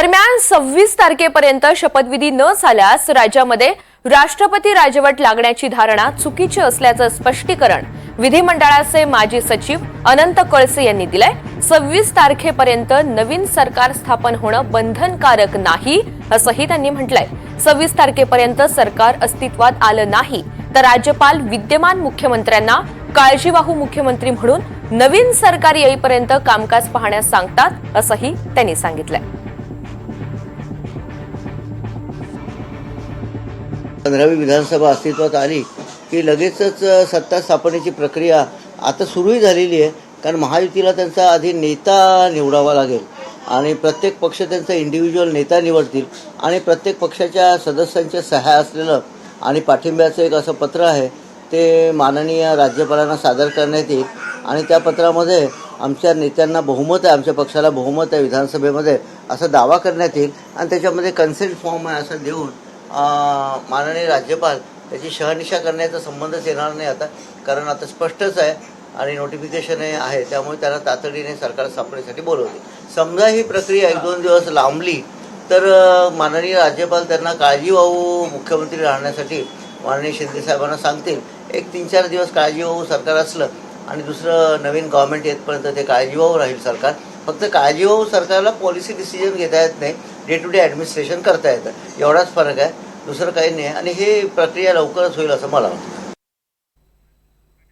दरम्यान सव्वीस तारखेपर्यंत शपथविधी न झाल्यास राज्यामध्ये राष्ट्रपती राजवट लागण्याची धारणा चुकीची असल्याचं स्पष्टीकरण विधिमंडळाचे माजी सचिव अनंत कळसे यांनी दिलंय. सव्वीस तारखेपर्यंत नवीन सरकार स्थापन होणं बंधनकारक नाही असंही त्यांनी म्हटलंय. सव्वीस तारखेपर्यंत सरकार अस्तित्वात आलं नाही तर राज्यपाल विद्यमान मुख्यमंत्र्यांना काळजीवाहू मुख्यमंत्री म्हणून नवीन सरकार येईपर्यंत कामकाज पाहण्यास सांगतात असंही त्यांनी सांगितलंय. पंधरावी विधानसभा अस्तित्वात आली की लगेचच सत्ता स्थापनेची प्रक्रिया आता सुरूही झालेली आहे कारण महायुतीला त्यांचा आधी नेता निवडावा लागेल आणि प्रत्येक पक्ष त्यांचा इंडिव्हिज्युअल नेता निवडतील आणि प्रत्येक पक्षाच्या सदस्यांच्या सह्या असलेलं आणि पाठिंब्याचं एक असं पत्र आहे ते माननीय राज्यपालांना सादर करण्यात येईल. आणि त्या पत्रामध्ये आमच्या नेत्यांना बहुमत आहे आमच्या पक्षाला बहुमत आहे विधानसभेमध्ये असा दावा करण्यात येईल. आणि त्याच्यामध्ये कन्सेंट फॉर्म आहे असं देऊन माननीय राज्यपाल त्याची शहानिशा करण्याचा संबंधच येणार नाही आता कारण आता स्पष्टच आहे आणि नोटिफिकेशन आहे त्यामुळे त्यांना तातडीने सरकार स्थापनेसाठी बोलवते समजा ही प्रक्रिया एक दोन दिवस लांबली तर माननीय राज्यपाल त्यांना काळजीवाहू मुख्यमंत्री राहण्यासाठी माननीय शिंदे साहेबांना सांगतील. एक तीन चार दिवस काळजीवाहू सरकार असलं आणि दुसरं नवीन गव्हर्नमेंट येतपर्यंत ते काळजीवाहू राहील सरकार. फक्त काळजीवाहू सरकारला पॉलिसी डिसिजन घेता येत नाही. डे टू डे ॲडमिनिस्ट्रेशन करता येतं. एवढाच फरक आहे. दुसरं काही नाही. आणि ही प्रक्रिया लवकरच होईल असं मला वाटतं.